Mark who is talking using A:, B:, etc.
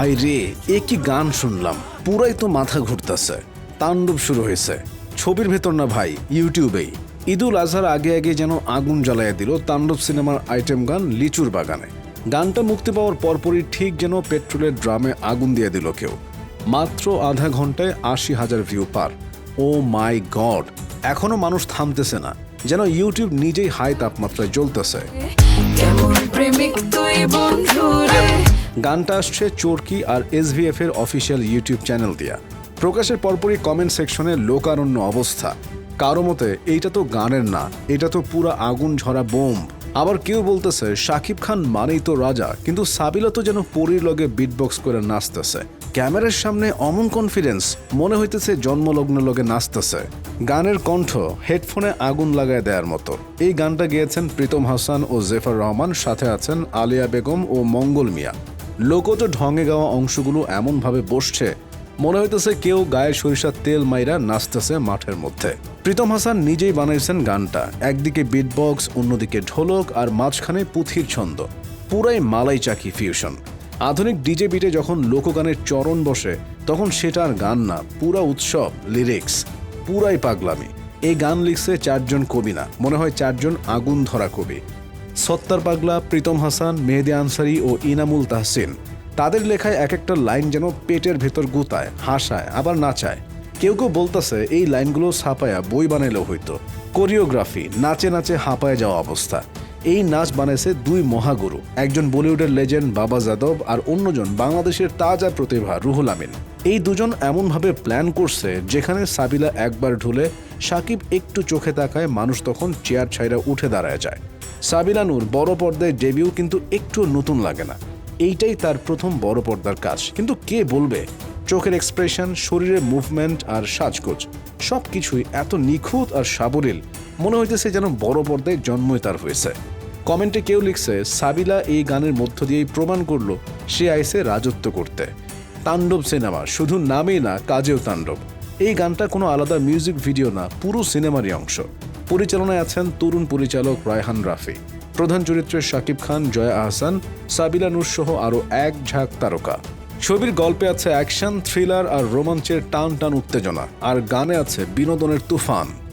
A: High রে, এ কি গান শুনলাম। পুরাই তো মাথা ঘুরতেছে। তাণ্ডব শুরু হয়েছে। ছবির ভেতর না ভাই, ইউটিউবেই। ঈদুল আজহার আগে আগে যেন আগুন জ্বালাইয়া দিল তাণ্ডব সিনেমার আইটেম গান লিচুর বাগানে। গানটা মুক্তি পাওয়ার পরপরই ঠিক যেন পেট্রোলের ড্রামে আগুন দিয়ে দিল কেউ। মাত্র আধা ঘন্টায় আশি হাজার ভিউ পার। ও মাই গড, এখনও মানুষ থামতেছে না। যেন ইউটিউব নিজেই হাই তাপমাত্রায় জ্বলতেছে।
B: প্রেমিক
A: গানটা আসছে চোরকি আর এসভিএফ এর অফিসিয়াল ইউটিউব চ্যানেল দিয়া। প্রকাশের পরপরই কমেন্ট সেকশনে লোকারণ্য অবস্থা। কারও মতে, এইটা তো গানের না, এটা তো পুরা আগুন ঝরা বোম। আবার কেউ বলতেছে শাকিব খান মানেই তো রাজা, কিন্তু সাবিলা তো যেন পরীর লগে বিটবক্স করে নাচতেছে। ক্যামেরার সামনে অমন কনফিডেন্স মনে হইতেছে জন্মলগ্ন লগে নাচতেছে। গানের কণ্ঠ হেডফোনে আগুন লাগায় দেওয়ার মতো। এই গানটা গেয়েছেন প্রীতম হাসান ও জেফার রহমান, সাথে আছেন আলিয়া বেগম ও মঙ্গল মিয়া। লোকজ ঢঙে গাওয়া অংশগুলো এমনভাবে বসছে, মনে হইতেছে কেউ গায়ে সরিষার তেল মাইরা নাচতেছে মাঠের মধ্যে। প্রীতম হাসান নিজেই বানাইছেন গানটা। একদিকে বিটবক্স অন্যদিকে ঢোলক আর মাঝখানে পুথির ছন্দ। পুরাই মালাই চাকি ফিউশন আধুনিক ডিজে বিটে যখন লোকগানের চরণ বসে, তখন সেটা আর গান না, পুরা উৎসব লিরিক্স পুরাই পাগলামি। এই গান লিখছে চারজন কবি না, মনে হয় চারজন আগুন ধরা কবি। সত্তার পাগলা, প্রীতম হাসান, মেহেদি আনসারি ও ইনামুল তাহসিন। তাদের লেখায় এক একটা লাইন যেন পেটের ভেতর গুতায়, হাসায়, আবার নাচায়। কেউ কেউ বলতেছে, এই লাইনগুলো ছাপায়া বই বানাইলেও হইতো। কোরিওগ্রাফি, নাচে নাচে হাঁপায় যাওয়া অবস্থা। এই নাচ বানাইছে দুই মহাগুরু, একজন বলিউডের লেজেন্ড বাবা যাদব আর অন্যজন বাংলাদেশের তাজা প্রতিভা রুহুল আমিন। এই দুজন এমনভাবে প্ল্যান করছে, যেখানে সাবিলা একবার ঢুলে সাকিব একটু চোখে তাকায়, মানুষ তখন চেয়ার ছাইরা উঠে দাঁড়ায় যায়। সাবিলা নূর বড় পর্দায় ডেবিউ কিন্তু একটু নতুন লাগে না। এইটাই তার প্রথম বড় পর্দার কাজ। কিন্তু কে বলবে? চোখের এক্সপ্রেশন শরীরের মুভমেন্ট আর সাজগোজ সব কিছুই এত নিখুঁত আর সাবলীল, মনে হইতেছে যেন বড় পর্দায় জন্মই তার হয়েছে। কমেন্টে কেউ লিখছে, সাবিলা এই গানের মধ্য দিয়েই প্রমাণ করল, সে আইসে রাজত্ব করতে। তাণ্ডব সিনেমা, শুধু নামেই না, কাজেও তাণ্ডব। এই গানটা কোনো আলাদা মিউজিক ভিডিও না, পুরো সিনেমারই অংশ। পরিচালনায় আছেন তরুণ পরিচালক রায়হান রাফি। প্রধান চরিত্রে শাকিব খান, জয়া আহসান, সাবিলা নূর সহ আরও এক ঝাঁক তারকা। ছবির গল্পে আছে অ্যাকশন, থ্রিলার আর রোমাঞ্চের টান টান উত্তেজনা। আর গানে আছে বিনোদনের তুফান।